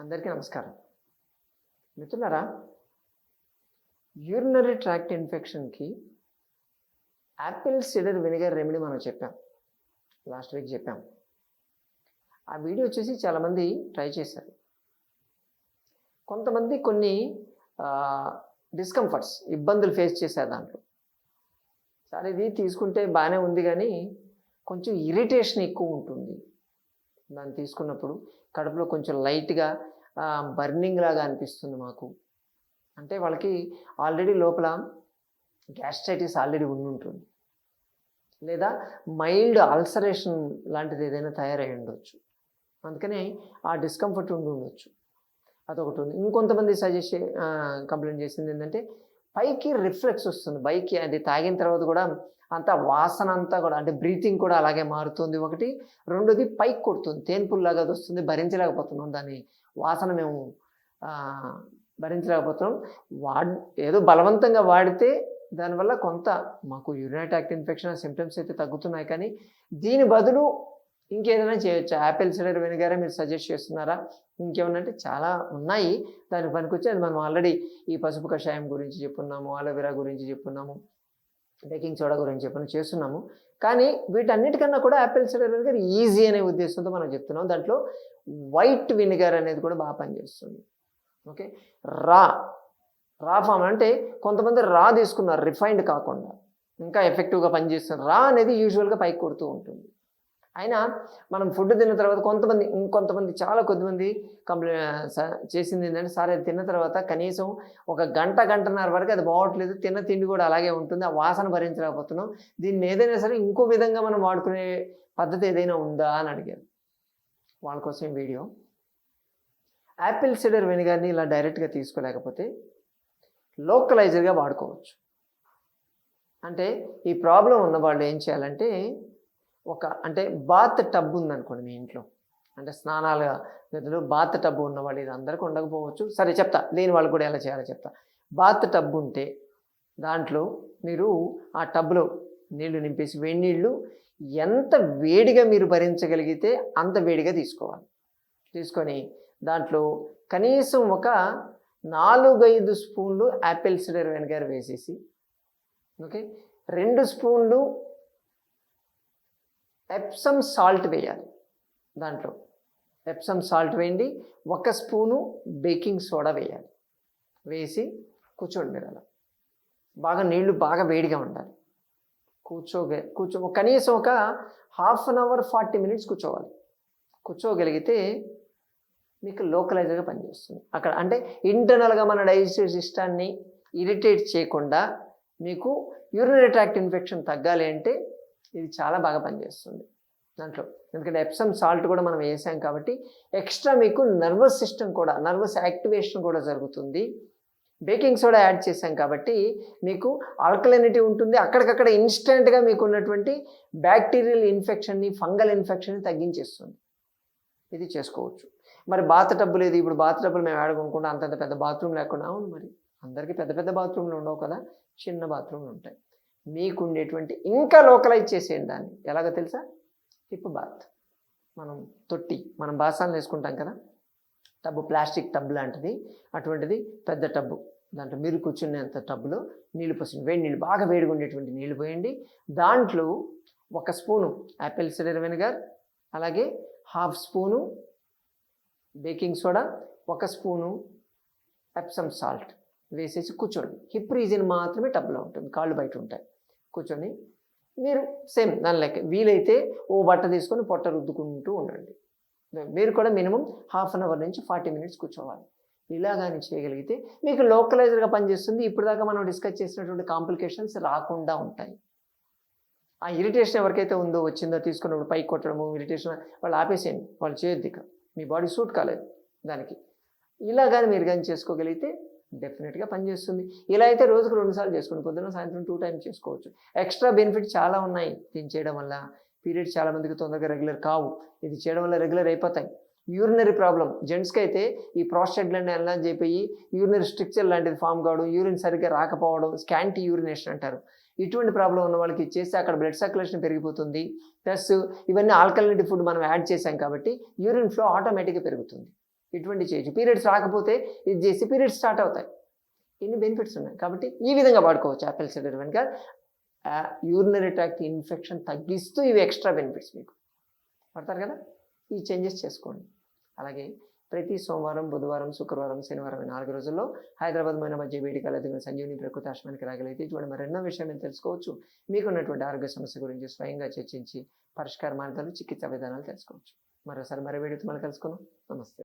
అందరికీ నమస్కారం. మిత్రులారా యూరినరీ ట్రాక్ట్ ఇన్ఫెక్షన్కి యాపిల్ సిడర్ వినిగర్ రెమెడీ మనం చెప్పాం. లాస్ట్ వీక్ చెప్పాం. ఆ వీడియో వచ్చేసి చాలామంది ట్రై చేశారు. కొంతమంది కొన్ని డిస్కంఫర్ట్స్ ఇబ్బందులు ఫేస్ చేశారు దాంట్లో. సరే ఇది తీసుకుంటే బాగానే ఉంది కానీ కొంచెం ఇరిటేషన్ ఎక్కువ ఉంటుంది. దాన్ని తీసుకున్నప్పుడు కడుపులో కొంచెం లైట్గా బర్నింగ్ లాగా అనిపిస్తుంది మాకు. అంటే వాళ్ళకి ఆల్రెడీ లోపల గ్యాస్ట్రైటిస్ ఆల్రెడీ ఉండి ఉంటుంది లేదా మైల్డ్ అల్సరేషన్ లాంటిది ఏదైనా తయారై ఉండొచ్చు. అందుకనే ఆ డిస్కంఫర్ట్ ఉండి ఉండొచ్చు అదొకటి ఉంది. ఇంకొంతమంది సజెస్ట్ కంప్లైంట్ చేసింది ఏంటంటే పైకి రిఫ్లెక్స్ వస్తుంది. బైక్ అది తాగిన తర్వాత కూడా అంతా వాసన అంతా కూడా అంటే బ్రీతింగ్ కూడా అలాగే మారుతుంది. ఒకటి రెండోది పైకి కొడుతుంది. తేన్పుల్లాగా అది వస్తుంది. భరించలేకపోతున్నాం. దాని వాసన మేము భరించలేకపోతున్నాం. వాడ్ ఏదో బలవంతంగా వాడితే దానివల్ల కొంత మాకు యూరినైట్ యాక్ట్ ఇన్ఫెక్షన్ సిమ్టమ్స్ అయితే తగ్గుతున్నాయి. కానీ దీని బదులు ఇంకేదైనా చేయొచ్చు. యాపిల్ సిడర్ వెనిగరే మీరు సజెస్ట్ చేస్తున్నారా? ఇంకేమన్నా అంటే చాలా ఉన్నాయి. దాని పనికొచ్చి అది మనం ఆల్రెడీ ఈ పసుపు కషాయం గురించి చెప్పున్నాము అలోవెరా గురించి చెప్పున్నాము బేకింగ్ సోడా గురించి చెప్పిన చేస్తున్నాము. కానీ వీటన్నిటికన్నా కూడా యాపిల్ సిడర్ వెనిగర్ ఈజీ అనే ఉద్దేశంతో మనం చెప్తున్నాం. దాంట్లో వైట్ వినిగర్ అనేది కూడా బాగా పనిచేస్తుంది. ఓకే? రా రా ఫామ్ అంటే కొంతమంది రా తీసుకున్నారు రిఫైన్డ్ కాకుండా. ఇంకా ఎఫెక్టివ్గా పనిచేస్తుంది రా అనేది యూజువల్గా పైకి కొడుతూ ఉంటుంది. అయినా మనం ఫుడ్ తిన్న తర్వాత కొంతమంది ఇంకొంతమంది చాలా కొద్దిమంది కంప్లైంట్ స- చేసింది ఏంటంటే సార్ అది తిన్న తర్వాత కనీసం ఒక గంట గంటన్నర వరకు అది బాగోట్లేదు. తిన్న తిండి కూడా అలాగే ఉంటుంది. ఆ వాసన భరించలేకపోతున్నాం. దీన్ని ఏదైనా సరే ఇంకో విధంగా మనం వాడుకునే పద్ధతి ఏదైనా ఉందా? అని అడిగారు. వాళ్ళ కోసం వీడియో. యాపిల్ సిడర్ వెనిగర్ని ఇలా డైరెక్ట్గా తీసుకోలేకపోతే లోకలైజర్గా వాడుకోవచ్చు. అంటే ఈ ప్రాబ్లం ఉన్న వాళ్ళు ఏం చేయాలంటే ఒక అంటే బాత్ టబ్ ఉందనుకోండి మీ ఇంట్లో. అంటే స్నానాల గదిలో బాత్ టబ్ ఉన్న వాళ్ళు ఇది అందరికీ ఉండకపోవచ్చు. సరే చెప్తా లేని వాళ్ళు కూడా ఎలా చేయాలో చెప్తా. బాత్ టబ్ ఉంటే దాంట్లో మీరు ఆ టబ్లో నీళ్ళు నింపేసి వేడి నీళ్ళు ఎంత వేడిగా మీరు భరించగలిగితే అంత వేడిగా తీసుకోవాలి. తీసుకొని దాంట్లో కనీసం ఒక నాలుగైదు స్పూన్లు యాపిల్ సిడర్ వెనగారు వేసేసి ఓకే? రెండు స్పూన్లు ఎప్సమ్ సాల్ట్ వేయాలి దాంట్లో. ఎప్సమ్ సాల్ట్ వేయండి. ఒక స్పూను బేకింగ్ సోడా వేయాలి. వేసి కూర్చోండి మీరు అలా బాగా నీళ్ళు బాగా వేడిగా ఉండాలి. కూర్చోగ కూర్చో కనీసం ఒక half an hour forty minutes కూర్చోవాలి. కూర్చోగలిగితే మీకు లోకలైజర్గా పనిచేస్తుంది. అక్కడ అంటే ఇంటర్నల్గా మన డైజెస్టివ్ సిస్టాన్ని ఇరిటేట్ చేయకుండా మీకు యూరినరీ ట్రాక్ట్ ఇన్ఫెక్షన్ తగ్గాలి అంటే ఇది చాలా బాగా పనిచేస్తుంది దాంట్లో. ఎందుకంటే ఎప్సమ్ సాల్ట్ కూడా మనం వేసాం కాబట్టి ఎక్స్ట్రా మీకు నర్వస్ సిస్టమ్ కూడా నర్వస్ యాక్టివేషన్ కూడా జరుగుతుంది. బేకింగ్ సోడా యాడ్ చేసాం కాబట్టి మీకు ఆల్కలైనిటీ ఉంటుంది. అక్కడికక్కడ ఇన్స్టెంట్గా మీకు ఉన్నటువంటి బ్యాక్టీరియల్ ఇన్ఫెక్షన్ని ఫంగల్ ఇన్ఫెక్షన్ని తగ్గించేస్తుంది. ఇది చేసుకోవచ్చు. మరి బాత్ టబ్బు లేదు. ఇప్పుడు బాత్ టబ్బులు మేము ఆడుకోకుండా అంతంత పెద్ద బాత్రూమ్ లేకుండా అవును మరి. అందరికీ పెద్ద పెద్ద బాత్రూమ్లు ఉండవు కదా. చిన్న బాత్రూమ్లు ఉంటాయి. మీకు ఉండేటువంటి ఇంకా లోకలైజ్ చేసేయండి దాన్ని. ఎలాగో తెలుసా? Hip bath. మనం తొట్టి మనం బాసాలను వేసుకుంటాం కదా? టబ్బు ప్లాస్టిక్ టబ్ లాంటిది. అటువంటిది పెద్ద టబ్బు. దాంట్లో మీరు కూర్చునేంత టబ్బులో నీళ్ళు పోసింది వేడి నీళ్ళు బాగా వేడిగా ఉండేటువంటి నీళ్ళు పోయండి. దాంట్లో ఒక స్పూను యాపిల్ సిడర్ వెనిగర్ అలాగే హాఫ్ స్పూను బేకింగ్ సోడా ఒక స్పూను ఎప్సమ్ సాల్ట్ వేసేసి కూర్చోండి. హిప్ రీజన్ మాత్రమే టబ్లో ఉంటుంది. కాళ్ళు బయట ఉంటాయి. కూర్చొని మీరు సేమ్ దాని లెక్క వీలైతే ఓ బట్ట తీసుకొని పొట్ట రుద్దుకుంటూ ఉండండి. మీరు కూడా మినిమం హాఫ్ అన్ అవర్ నుంచి ఫార్టీ మినిట్స్ కూర్చోవాలి. ఇలా కానీ చేయగలిగితే మీకు లోకలైజర్గా పనిచేస్తుంది. ఇప్పటిదాకా మనం డిస్కస్ చేసినటువంటి కాంప్లికేషన్స్ రాకుండా ఉంటాయి. ఆ ఇరిటేషన్ ఎవరికైతే ఉందో వచ్చిందో తీసుకున్నప్పుడు పైకి కొట్టడము ఇరిటేషన్ వాళ్ళు ఆపేసేయండి. వాళ్ళు చేయొద్దు ఇక. మీ బాడీ సూట్ కాలేదు దానికి. ఇలా కానీ మీరు కానీ చేసుకోగలిగితే డెఫినెట్గా పనిచేస్తుంది. ఇలా అయితే రోజుకు రెండు సార్లు చేసుకోండి పొద్దున్న సాయంత్రం టూ టైమ్స్ చేసుకోవచ్చు. ఎక్స్ట్రా బెనిఫిట్ చాలా ఉన్నాయి దీన్ని చేయడం వల్ల. పీరియడ్స్ చాలా మందికి తొందరగా రెగ్యులర్ కావు. ఇది చేయడం వల్ల రెగ్యులర్ అయిపోతాయి. యూరినరీ ప్రాబ్లం జెంట్స్కి అయితే ఈ ప్రాస్టేట్ గ్లాండ్ ఎలా అయిపోయి యూరినరీ స్ట్రిక్చర్ లాంటిది ఫామ్ కావడం యూరిన్ సరిగ్గా రాకపోవడం స్కాంటీ యూరినేషన్ అంటారు. ఇటువంటి ప్రాబ్లం ఉన్న వాళ్ళకి చేస్తే అక్కడ బ్లడ్ సర్క్యులేషన్ పెరిగిపోతుంది. ప్లస్ ఇవన్నీ ఆల్కలినిటీ ఫుడ్ మనం యాడ్ చేసాం కాబట్టి యూరిన్ ఫ్లో ఆటోమేటిక్గా పెరుగుతుంది. ఇటువంటి చేయొచ్చు. పీరియడ్స్ రాకపోతే ఇది చేసి పీరియడ్స్ స్టార్ట్ అవుతాయి. ఇన్ని బెనిఫిట్స్ ఉన్నాయి? కాబట్టి ఈ విధంగా వాడుకోవచ్చు యాపిల్ సిడర్ వెనుక యూరినరీ ట్రాక్ట్ ఇన్ఫెక్షన్ తగ్గిస్తూ ఇవి ఎక్స్ట్రా బెనిఫిట్స్ మీకు. పడతారు కదా? ఈ చేంజెస్ చేసుకోండి. అలాగే ప్రతి సోమవారం బుధవారం శుక్రవారం శనివారం నాలుగు రోజుల్లో హైదరాబాద్ మన మధ్య వేడికలు ఎదిగిన సంజీవిని ప్రకృతి ఆశ్రమానికి రాగలిగితే ఇటువంటి మరెన్నో విషయాలు తెలుసుకోవచ్చు. మీకున్నటువంటి ఆరోగ్య సమస్య గురించి స్వయంగా చర్చించి పరిష్కార మార్గాలు చికిత్సా విధానాలు తెలుసుకోవచ్చు. మరోసారి మరో వీడియోతో మనం కలుసుకున్నాం నమస్తే.